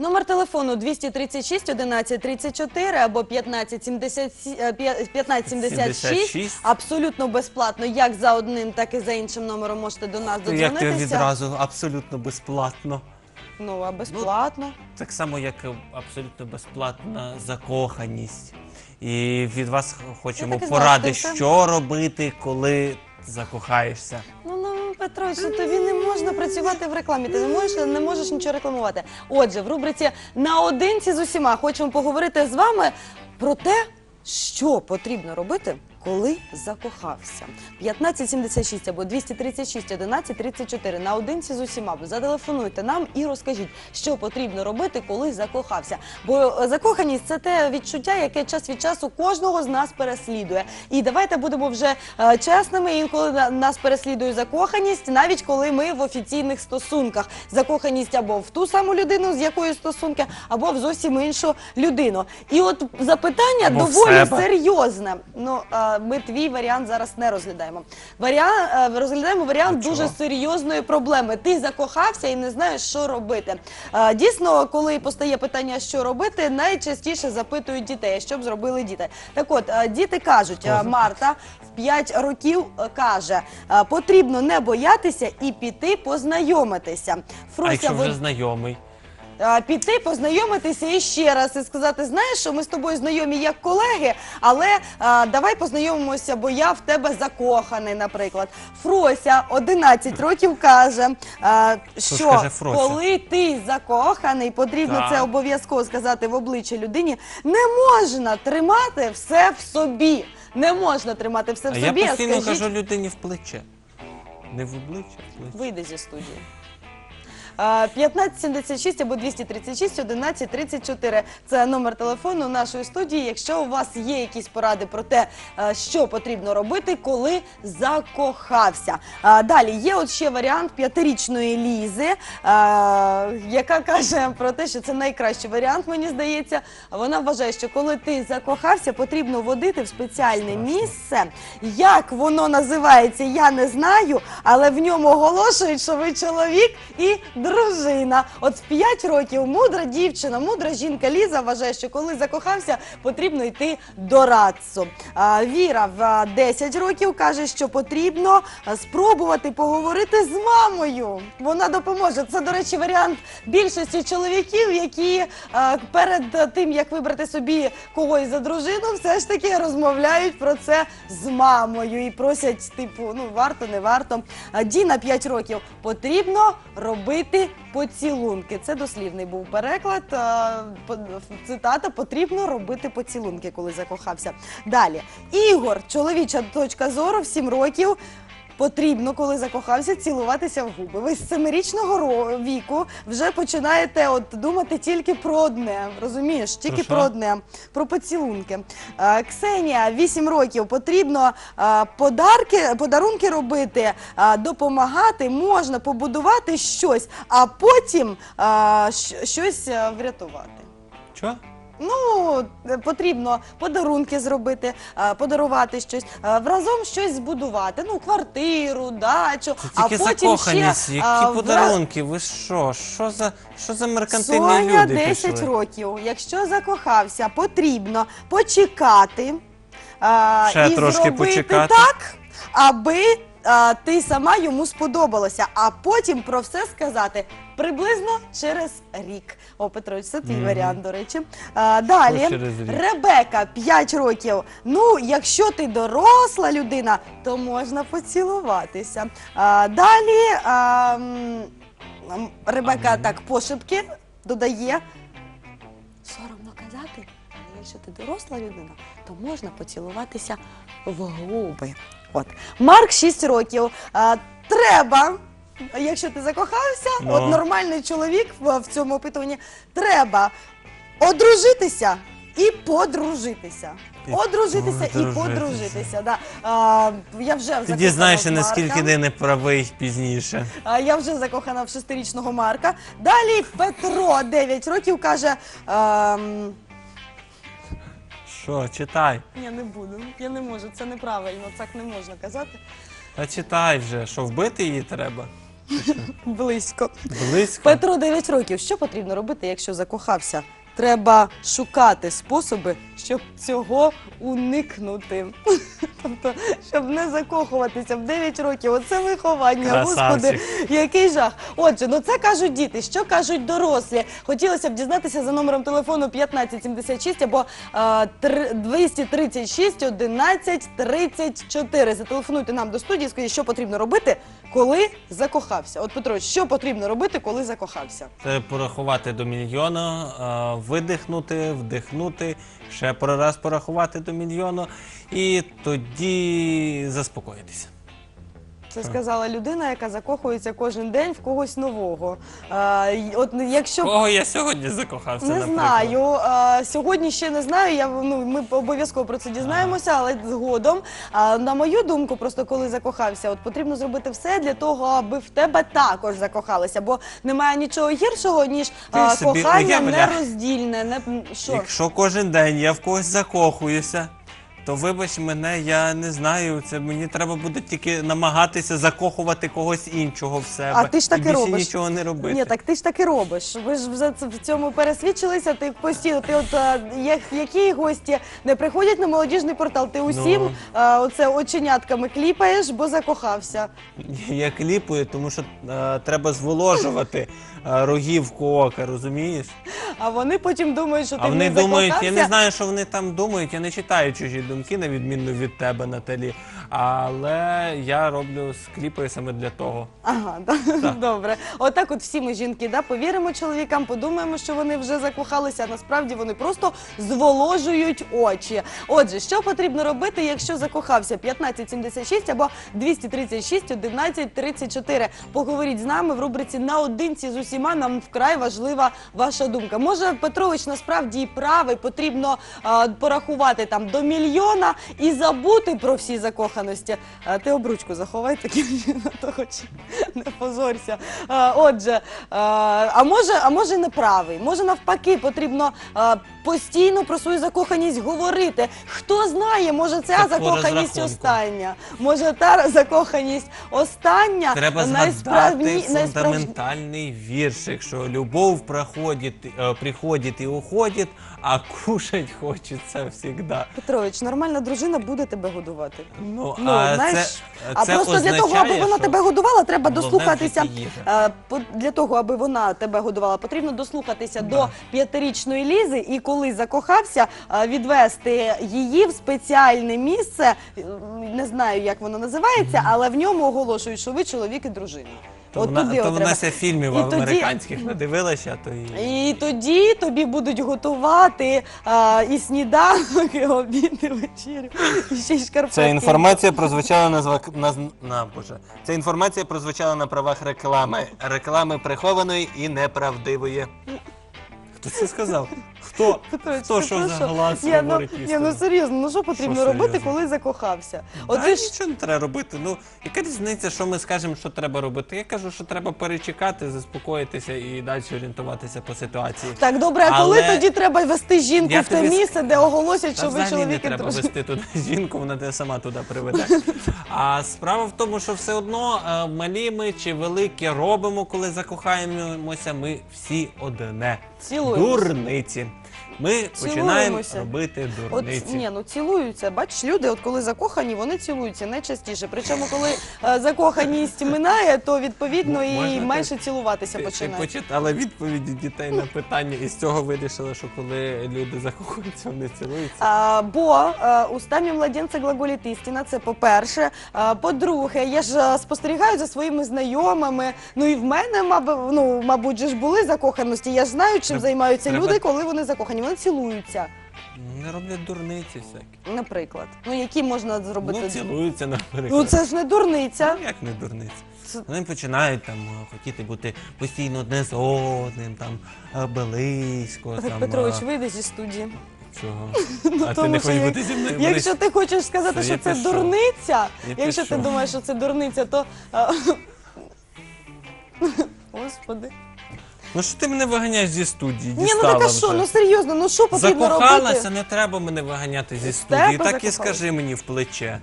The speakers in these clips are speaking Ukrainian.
Номер телефону 236 11 34 або 15 70 е, п'я- 15 76. 76. Абсолютно безплатно, як за одним, так і за іншим номером можете до нас Ну, Як ти додзвонитися. відразу абсолютно безплатно. Ну, а безплатно. Так само, як і абсолютно безплатна закоханість. І від вас хочемо так і знала, поради, що ти- що робити, коли закохаєшся. Ну, Петрович, ну, тобі не можна працювати в рекламі, ти не можеш, не можеш нічого рекламувати. Отже, в рубриці наодинці з усіма хочемо поговорити з вами про те, що потрібно робити, коли закохався. 1576 або 236 11 34 наодинці з усіма. Зателефонуйте нам і розкажіть, що потрібно робити, коли закохався. Бо е, закоханість це те відчуття, яке час від часу кожного з нас переслідує. І давайте будемо вже е, чесними. Інколи на- нас переслідує закоханість, навіть коли ми в офіційних стосунках. Закоханість або в ту саму людину, з якою стосунки, або в зовсім іншу людину. І от запитання Або доволі серйозне. Ну е, ми твій варіант зараз не розглядаємо. Варіант розглядаємо варіант дуже серйозної проблеми. Ти закохався і не знаєш, що робити. Е, Дійсно, коли постає питання, що робити, найчастіше запитують дітей, що б зробили діти. Так от е, діти кажуть, е, Марта в 5 років е, каже, е, потрібно не боятися і піти познайомитися. А Фруся якщо вже знайомий? А, піти, познайомитися і ще раз і сказати: знаєш, що ми з тобою знайомі як колеги, але а, давай познайомимося, бо я в тебе закоханий, наприклад. Фрося 11 років каже, а, Що що каже коли ти закоханий, потрібно Так. це обов'язково сказати в обличчя людині. Не можна тримати все в собі. Не можна тримати все в А я собі. постійно скажіть, кажу людині в плече. Не в обличчя, в плече. Вийди зі студії. А, 1576 або 236 11 34 – це номер телефону нашої студії. Якщо у вас є якісь поради про те, е, що потрібно робити, коли закохався. Далі є от ще варіант п'ятирічної Лізи, е, яка каже про те, що це найкращий варіант, мені здається. Вона вважає, що коли ти закохався, потрібно водити в спеціальне місце. Як воно називається, я не знаю, але в ньому оголошують, що ви чоловік і дружина. От в 5 років мудра дівчина, мудра жінка Ліза вважає, що коли закохався, потрібно йти до радцу. Віра в а, 10 років каже, що потрібно спробувати поговорити з мамою. Вона допоможе. Це, до речі, варіант більшості чоловіків, які перед тим, як вибрати собі когось за дружину, все ж таки розмовляють про це з мамою і просять, типу, ну варто, не варто. Діна 5 років потрібно робити поцілунки. Це дослівний був переклад. Цитата потрібно робити поцілунки, коли закохався. Далі Ігор, чоловіча точка зору, в 7 років. Потрібно, коли закохався, цілуватися в губи. Ви з семирічного віку вже починаєте от думати тільки про одне. Розумієш, тільки Про про одне, про поцілунки. Ксенія, 8 років. Потрібно подарки, подарунки робити, допомагати, можна побудувати щось, а потім щ- щось е, врятувати. Що? Ну, е, потрібно подарунки зробити, е, подарувати щось, е, разом щось збудувати. Ну, квартиру, дачу, Це а тільки потім закоханість. ще Які подарунки? Ви що? Що за, що за меркантильні Соня люди 10 пішли? років. Якщо закохався, потрібно почекати Ще і трошки зробити почекати. так, аби ти сама йому сподобалася, а потім про все сказати приблизно через рік. О, Петрович, це твій Мгм. варіант, до речі. Далі Що через рік? Ребека 5 років. Ну, якщо ти доросла людина, то можна поцілуватися. А, далі а, м, м, Ребека так пошепки додає. Соромно казати, але якщо ти доросла людина, то можна поцілуватися в губи. От. Марк 6 років. А, треба. Якщо ти закохався, Ну. от нормальний чоловік в, в цьому опитуванні, треба одружитися і подружитися. І Одружитися і подружитися. подружитися. Да. А, я вже дізнаєшся, в наскільки Марка. ти не правий пізніше. А, Я вже закохана в шестирічного Марка. Далі Петро 9 років каже. ем, Що, читай. я не буду, я не можу, це неправильно, так не можна казати. Та читай вже, що вбити її треба. Близько. Близько. Петро 9 років. Що потрібно робити, якщо закохався? Треба шукати способи, щоб цього уникнути. Тобто, щоб не закохуватися в 9 років. Оце виховання. Господи, який жах. Отже, ну це кажуть діти. Що кажуть дорослі? Хотілося б дізнатися за номером телефону 1576 або тр- 236 11 34. Зателефонуйте нам до студії, скажіть, що потрібно робити, коли закохався. От Петрович, що потрібно робити, коли закохався? Це порахувати до мільйона, е, видихнути, вдихнути, ще раз порахувати до мільйона і тоді заспокоїтися. Це сказала людина, яка закохується кожен день в когось нового. А, й- от якщо Кого я сьогодні закохався, Не наприклад? знаю. А, сьогодні ще не знаю. Я ну ми обов'язково про це дізнаємося, але згодом. А на мою думку, просто коли закохався, от потрібно зробити все для того, аби в тебе також закохалися. Бо немає нічого гіршого ніж а, собі кохання уявляй. нероздільне. Не що Якщо кожен день я в когось закохуюся, то вибач мене, я не знаю. Це мені треба буде тільки намагатися закохувати когось іншого в себе. А ти ж так і більше робиш. нічого не робити. Ні, так ти ж так і робиш. Ви ж вже це- в цьому пересвідчилися. Ти постійно, ти от а, як, які гості не приходять на молодіжний портал, ти усім Ну. а, оце оченятками кліпаєш, бо закохався. Я кліпую, тому що е, треба зволожувати е, рогівку ока, розумієш? А вони потім думають, що ти А вони думають, я закохався. не знаю, що вони там думають. Я не читаю чужі думки, на відміну від тебе, Наталі. Але я роблю скліпи саме для того. Ага, да. добре. Отак, от всі ми жінки, да, повіримо чоловікам, подумаємо, що вони вже закохалися, а насправді вони просто зволожують очі. Отже, що потрібно робити, якщо закохався 1576 або 236 1134? Поговоріть з нами в рубриці наодинці з усіма. Нам вкрай важлива ваша думка. Може, Петрович насправді і правий, потрібно а, порахувати там до мільйона і забути про всі закоханості. А, ти обручку заховай чином, то хоч не позорся. А, отже, а, а може, а може не правий, може навпаки, потрібно постійно про свою закоханість говорити. Хто знає, може ця закоханість розрахунку. остання, може та закоханість остання. Треба найсправні- згадати фундаментальний віршик, що любов проходить, е, приходить і уходить, а кушать хочеться завжди. Петрович, нормальна дружина буде тебе годувати. Ну, Ну, а знаєш, це, а це просто для того, аби означає, вона що тебе годувала, треба головне в дослухатися. житті їжа. Е, по- Для того, аби вона тебе годувала, потрібно дослухатися до п'ятирічної лізи, і коли закохався, е, відвести її в спеціальне місце. Не знаю, як воно називається, але в ньому оголошують, що ви чоловік і дружина. То От вона, туди то вона ся фільмів І тоді- американських надивилася, то і... І тоді тобі будуть готувати а, і сніданок, і обід, і вечерю, і ще й шкарпетки. Ця інформація прозвучала на звак... на, на боже. Ця інформація прозвучала на правах реклами. Реклами прихованої і неправдивої. Хто це сказав? Хто? Хто що за глас Ні, ну, говорить ні, ну серйозно, ну що потрібно Що робити, серйозно? коли закохався? От От ви ж нічого не треба робити. Ну, яка різниця, що ми скажемо, що треба робити? Я кажу, що треба перечекати, заспокоїтися і далі орієнтуватися по ситуації. так добре, а коли Але- тоді треба вести жінку Я в те тобі ск- місце, де оголосять, Та що ви взагалі не чоловік і треба дружина? вести туди жінку, вона тебе сама туди приведе. А справа в тому, що все одно е, малі ми чи великі робимо, коли закохаємося, ми всі одне. Дурниці. Ми починаємо Цілуємося. робити От дурниці. ні, ну цілуються. Бачиш, люди, от коли закохані, вони цілуються найчастіше. Причому, коли е, закоханість минає, то відповідно і Можна менше ти- цілуватися Ти, ти починають. почитала відповіді дітей на питання, і з цього вирішила, що коли люди закохуються, вони цілуються. А, бо а, устами младенця глаголить істина, це по-перше. А, по-друге, я ж а, спостерігаю за своїми знайомими. Ну і в мене, мабуть, ну, мабуть, же ж були закоханості. Я ж знаю, чим Треба- займаються треба- люди, коли вони закохані. Вони цілуються, Вони роблять дурниці всякі. наприклад. Ну, які можна зробити? Ну, цілуються, наприклад. Ну, це ж не дурниця. Ну, як не дурниці. Це- Вони починають там е, хотіти бути постійно одне з одним, там е, близько. Там, Петрович, е, вийди зі студії. чого? Ну, а ти тому не що хочеш як- бути зі мною Якщо близько? ти хочеш сказати, Це що я це пішов. дурниця, Я якщо ти пішов. думаєш, що це дурниця, то. Господи. Ну що ти мене виганяєш зі студії? Ні, ну Дістала так а що, вже. ну серйозно, ну що потрібно Закохалася, робити? не треба мене виганяти зі студії. Так і закохалася. скажи мені в плече.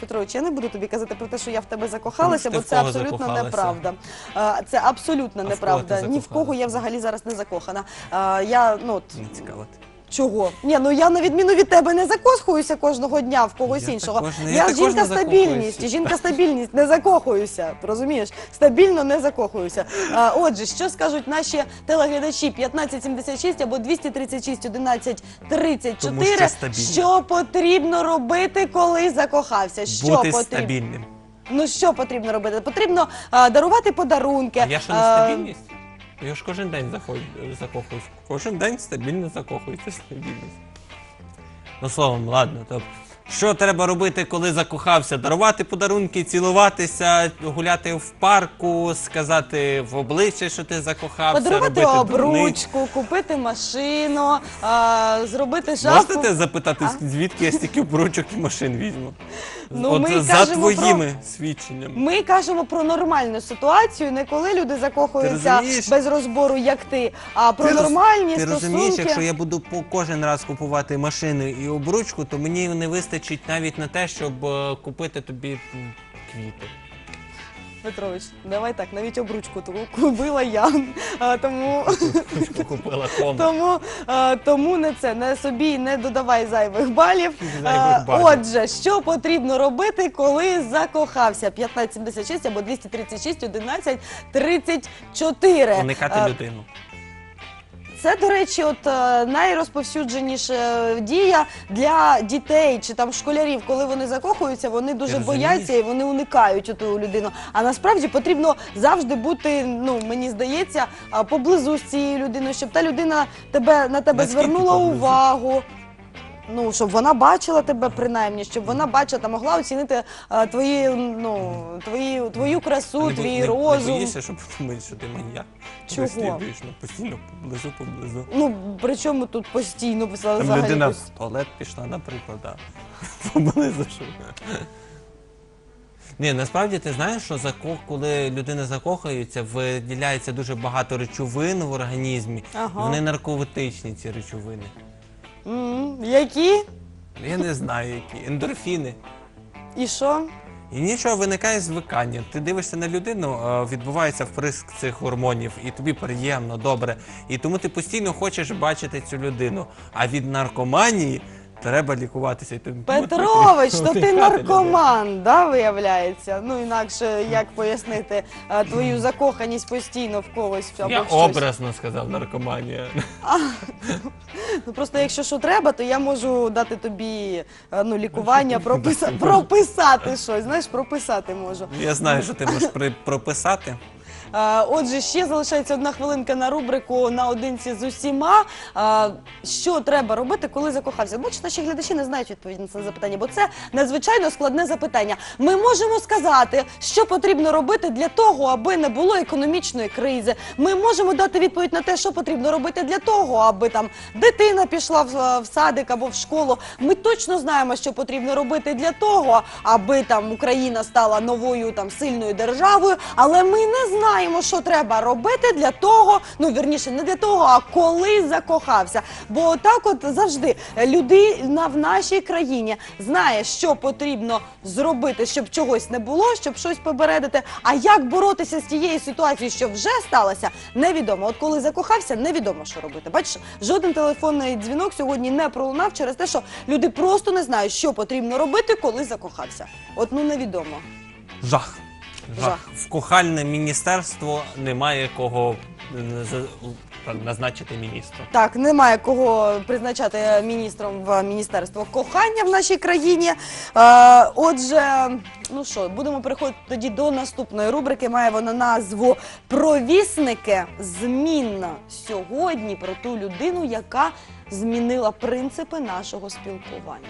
Петрович, я не буду тобі казати про те, що я в тебе закохалася, бо це кого абсолютно закохалася? неправда. Це абсолютно неправда. Ні в кого я взагалі зараз не закохана. Я ну от, Не цікаво. Чого? Ні, ну я на відміну від тебе не закохуюся кожного дня в когось Я іншого. також не- я я також жінка не стабільність, закохуюся. жінка стабільність, не закохуюся. Розумієш? Стабільно не закохуюся. А, отже, що скажуть наші телеглядачі 1576 або 236 11 34, Тому що стабільно. що потрібно робити, коли закохався? Що Бути потрібно? стабільним. Ну що потрібно робити? Потрібно а, дарувати подарунки. А я що не а, стабільність? Я ж кожен день закохуюсь. Кожен день стабільно закохується стабільність. Ну словом, ладно. То що треба робити, коли закохався? Дарувати подарунки, цілуватися, гуляти в парку, сказати в обличчя, що ти закохався, Подарувати робити дурниць. обручку, купити машину, а, зробити шафу. Можете запитати, звідки я стільки обручок і машин візьму? Ну, От ми за кажемо про- твоїми свідченнями. Ми кажемо про нормальну ситуацію, не коли люди закохуються розумієш? без розбору, як ти, а про Ти роз- нормальні Ти стосунки. розумієш, якщо я буду по кожен раз купувати машини і обручку, то мені не вистачить навіть на те, щоб е, купити тобі м, квіти. Петрович, давай так, навіть обручку ту купила я. А, тому, купила тому, а, тому не це, не собі не додавай зайвих балів. Зайвих А, балів. Отже, що потрібно робити, коли закохався? 1576 або 236 11 34. Уникати людину. Це, до речі, от е, найрозповсюдженіша дія для дітей чи там школярів, коли вони закохуються, вони дуже розумієш? бояться і вони уникають ту людину. А насправді потрібно завжди бути, ну мені здається, а, поблизу з цією людиною, щоб та людина тебе на тебе Наскільки звернула поблизу? увагу. Ну, щоб вона бачила тебе принаймні, щоб вона бачила та могла оцінити а, твої, ну, твої, твою красу, Не бо- твій не, розум. Не боїшся, щоб подумають, що ти маньяк. Чого? Вислідуєш, ну, постійно поблизу, поблизу. Ну, при чому тут постійно писала Там взагалі? людина в туалет пішла, наприклад, да. поблизу. що. Ні, насправді ти знаєш, що зако- коли людина закохується, виділяється дуже багато речовин в організмі. Ага. Вони наркотичні, ці речовини. М, Які? Я не знаю, які. Ендорфіни. І що? І нічого виникає звикання. Ти дивишся на людину, е, відбувається вприск цих гормонів, і тобі приємно, добре. І тому ти постійно хочеш бачити цю людину. А від наркоманії треба лікуватися. І ти- Петрович, то ти наркоман, да, виявляється? Ну інакше як пояснити е, твою закоханість постійно в когось або. Я в щось? образно сказав наркоманія. Ну просто якщо що треба, то я можу дати тобі е, ну, лікування, прописа... прописати щось. Знаєш, прописати можу. Я знаю, що ти можеш при- прописати. Е, Отже, ще залишається одна хвилинка на рубрику наодинці з усіма. Е, Що треба робити, коли закохався? Бачите, наші глядачі не знають відповіді на це запитання, бо це надзвичайно складне запитання. Ми можемо сказати, що потрібно робити для того, аби не було економічної кризи. Ми можемо дати відповідь на те, що потрібно робити для того, аби там дитина пішла в, в садик або в школу. Ми точно знаємо, що потрібно робити для того, аби там Україна стала новою там сильною державою. Але ми не знаємо, що треба робити для того, ну вірніше, не для того, а коли закохався. Бо так, от завжди людина в нашій країні знає, що потрібно зробити, щоб чогось не було, щоб щось попередити. А як боротися з тією ситуацією, що вже сталося, невідомо. От коли закохався, невідомо, що робити. Бачиш, жоден телефонний дзвінок сьогодні не пролунав через те, що люди просто не знають, що потрібно робити, коли закохався. От ну невідомо. Жах. Жах. В кохальне міністерство немає кого е, за- назначити міністром. Так, немає кого призначати міністром в міністерство кохання в нашій країні. Е, отже, ну що, будемо переходити тоді до наступної рубрики. Має вона назву Провісники змінна сьогодні про ту людину, яка змінила принципи нашого спілкування.